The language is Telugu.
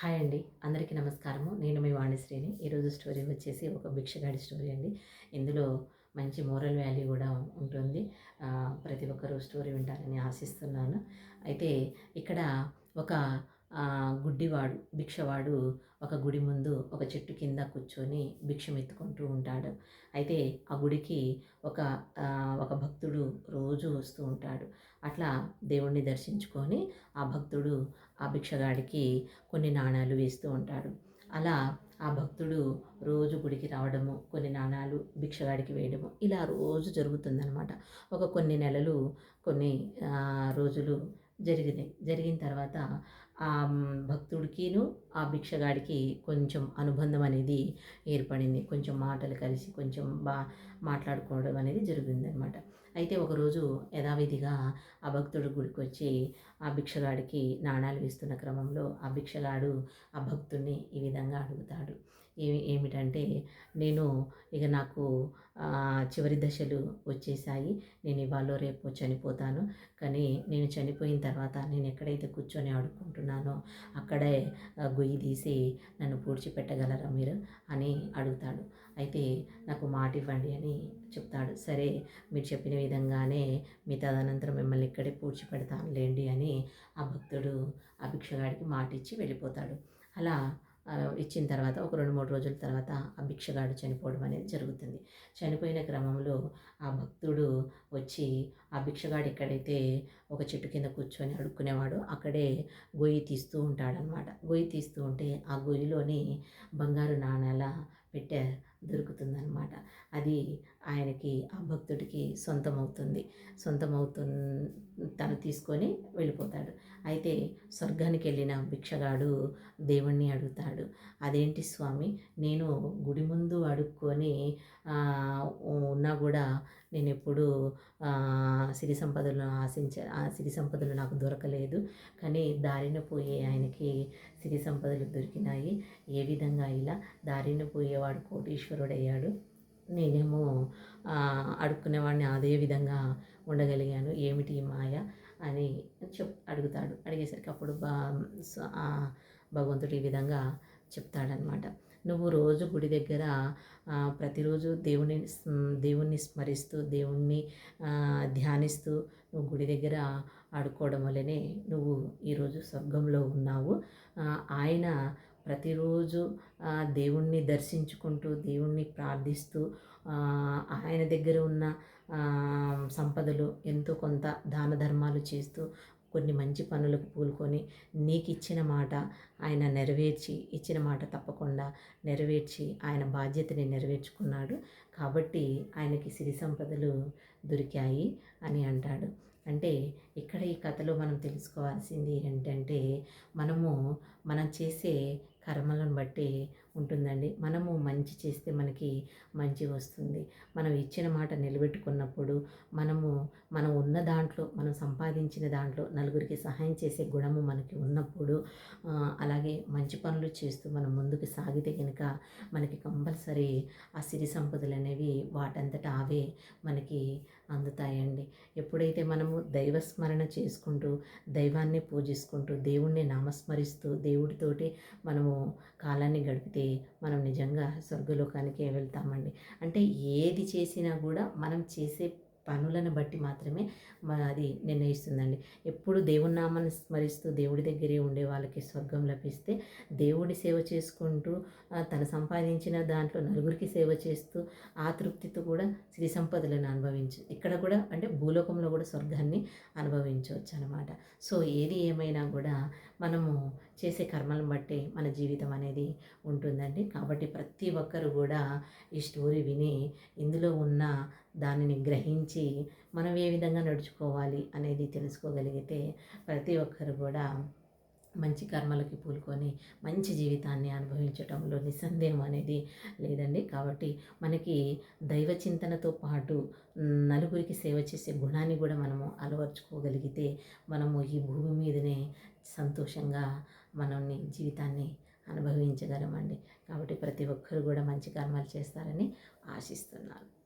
హాయ్ అండి. అందరికీ నమస్కారము. నేను మీ వాణిశ్రీని. ఈరోజు స్టోరీ వచ్చేసి ఒక భిక్షగాడి స్టోరీ అండి. ఇందులో మంచి మోరల్ వాల్యూ కూడా ఉంటుంది. ప్రతి ఒక్కరూ స్టోరీ వింటారని ఆశిస్తున్నాను. అయితే ఇక్కడ ఒక గుడ్డివాడు భిక్షవాడు ఒక గుడి ముందు ఒక చెట్టు కింద కూర్చొని భిక్షం ఎత్తుకుంటూ ఉంటాడు. అయితే ఆ గుడికి ఒక ఒక భక్తుడు రోజు వస్తూ ఉంటాడు. అట్లా దేవుణ్ణి దర్శించుకొని ఆ భక్తుడు ఆ భిక్షగాడికి కొన్ని నాణాలు వేస్తూ ఉంటాడు. అలా ఆ భక్తుడు రోజు గుడికి రావడము కొన్ని నాణాలు భిక్షగాడికి వేయడము ఇలా రోజు జరుగుతుందనమాట ఒక కొన్ని నెలలు కొన్ని రోజులు జరిగినాయి. జరిగిన తర్వాత ఆ భక్తుడికిను ఆ భిక్షగాడికి కొంచెం అనుబంధం అనేది ఏర్పడింది. కొంచెం మాటలు కలిసి కొంచెం బా మాట్లాడుకోవడం అనేది జరిగిందనమాట. అయితే ఒకరోజు యథావిధిగా ఆ భక్తుడు గుడికి వచ్చి ఆ భిక్షగాడికి నాణాలు వేస్తున్న క్రమంలో ఆ భిక్షగాడు ఆ భక్తుడిని ఈ విధంగా అడుగుతాడు. ఏమిటంటే నేను ఇక నాకు చివరి దశలు వచ్చేసాయి. నేను ఇవాళ రేపు చనిపోతాను. కానీ నేను చనిపోయిన తర్వాత నేను ఎక్కడైతే కూర్చొని ఆడుకుంటున్నానో అక్కడే గొయ్యి తీసి నన్ను పూడ్చిపెట్టగలరా మీరు అని అడుగుతాడు. అయితే నాకు మాట ఇవ్వండి అని చెప్తాడు. సరే మీరు చెప్పిన విధంగానే మీ తదనంతరం మిమ్మల్ని ఇక్కడే పూడ్చిపెడతాను లేండి అని ఆ భక్తుడు ఆ భిక్షగాడికి మాట ఇచ్చి వెళ్ళిపోతాడు. అలా ఇచ్చిన తర్వాత ఒక రెండు మూడు రోజుల తర్వాత ఆ భిక్షగాడు చనిపోవడం అనేది జరుగుతుంది. చనిపోయిన క్రమంలో ఆ భక్తుడు వచ్చి ఆ భిక్షగాడు ఎక్కడైతే ఒక చెట్టు కింద కూర్చొని అడుక్కునేవాడు అక్కడే గొయ్యి తీస్తూ ఉంటాడనమాట గొయ్యి తీస్తూ ఉంటే ఆ గొయ్యిలోని బంగారు నాణాల పెట్టె దొరుకుతుందనమాట అది ఆయనకి ఆ భక్తుడికి సొంతమవుతుంది. సొంతమవుతు తను తీసుకొని వెళ్ళిపోతాడు. అయితే స్వర్గానికి వెళ్ళిన భిక్షగాడు దేవుణ్ణి అడుగుతాడు. అదేంటి స్వామి నేను గుడి ముందు అడుక్కొని ఉన్నా కూడా నేను ఎప్పుడు సిరి సంపదలను ఆశించ ఆ సిరి సంపదలు నాకు దొరకలేదు. కానీ దారిన పోయే ఆయనకి సిరి సంపదలు దొరికినాయి. ఏ విధంగా ఇలా దారిన పోయేవాడు కోటీశ్వరుడయ్యాడు. నేనేమో అడుక్కునేవాడిని అదే విధంగా ఉండగలిగాను. ఏమిటి మాయ అని చెప్ అడుగుతాడు. అడిగేసరికి అప్పుడు బా భగవంతుడు ఈ విధంగా చెప్తాడనమాట. నువ్వు రోజు గుడి దగ్గర ప్రతిరోజు దేవుని దేవుణ్ణి స్మరిస్తూ దేవుణ్ణి ధ్యానిస్తూ నువ్వు గుడి దగ్గర ఆడుకోవడం వల్లనే నువ్వు ఈరోజు స్వర్గంలో ఉన్నావు. ఆయన ప్రతిరోజు దేవుణ్ణి దర్శించుకుంటూ దేవుణ్ణి ప్రార్థిస్తూ ఆయన దగ్గర ఉన్న సంపదలు ఎంతో కొంత దాన ధర్మాలు చేస్తూ కొన్ని మంచి పనులకు పూలుకొని నీకు ఇచ్చిన మాట ఆయన నెరవేర్చి ఇచ్చిన మాట తప్పకుండా నెరవేర్చి ఆయన బాధ్యతని నెరవేర్చుకున్నాడు. కాబట్టి ఆయనకి సిరి సంపదలు దొరికాయి అని అంటాడు. అంటే ఇక్కడ ఈ కథలో మనం తెలుసుకోవాల్సింది ఏంటంటే మనము మనం చేసే కర్మలను బట్టి ఉంటుందండి. మనము మంచి చేస్తే మనకి మంచి వస్తుంది. మనం ఇచ్చిన మాట నిలబెట్టుకున్నప్పుడు మనము మనం ఉన్న దాంట్లో మనం సంపాదించిన దాంట్లో నలుగురికి సహాయం చేసే గుణము మనకి ఉన్నప్పుడు అలాగే మంచి పనులు చేస్తూ మనం ముందుకు సాగితే కనుక మనకి కంపల్సరీ ఆ సిరి సంపదలు అనేవి వాటంతట అవే మనకి అందుతాయండి. ఎప్పుడైతే మనము దైవస్మరణ చేసుకుంటూ దైవాన్ని పూజిస్తుంటూ దేవుణ్ణి నామస్మరిస్తూ దేవుడితోటి మనము కాలాన్ని గడిపితే మనం నిజంగా స్వర్గలోకానికే వెళ్తామండి. అంటే ఏది చేసినా కూడా మనం చేసే పనులను బట్టి మాత్రమే అది నిర్ణయిస్తుందండి. ఎప్పుడు దేవుని నామాన్ని స్మరిస్తూ దేవుడి దగ్గరే ఉండే వాళ్ళకి స్వర్గం లభిస్తే దేవుడి సేవ చేసుకుంటూ తను సంపాదించిన దాంట్లో నలుగురికి సేవ చేస్తూ ఆ తృప్తితో కూడా సిరి సంపదలను అనుభవించు ఇక్కడ కూడా అంటే భూలోకంలో కూడా స్వర్గాన్ని అనుభవించవచ్చు అనమాట సో ఏది ఏమైనా కూడా మనము చేసే కర్మలను బట్టే మన జీవితం అనేది ఉంటుందండి. కాబట్టి ప్రతి ఒక్కరు కూడా ఈ స్టోరీ విని ఇందులో ఉన్న దానిని గ్రహించి మనం ఏ విధంగా నడుచుకోవాలి అనేది తెలుసుకోగలిగితే ప్రతి ఒక్కరు కూడా మంచి కర్మలకి పూలుకొని మంచి జీవితాన్ని అనుభవించటంలో నిస్సందేహం అనేది లేదండి. కాబట్టి మనకి దైవ చింతనతో పాటు నలుగురికి సేవ చేసే గుణాన్ని కూడా మనము అలవర్చుకోగలిగితే మనము ఈ భూమి మీదనే సంతోషంగా మనల్ని జీవితాన్ని అనుభవించగలమండి. కాబట్టి ప్రతి ఒక్కరు కూడా మంచి కర్మలు చేస్తారని ఆశిస్తున్నాను.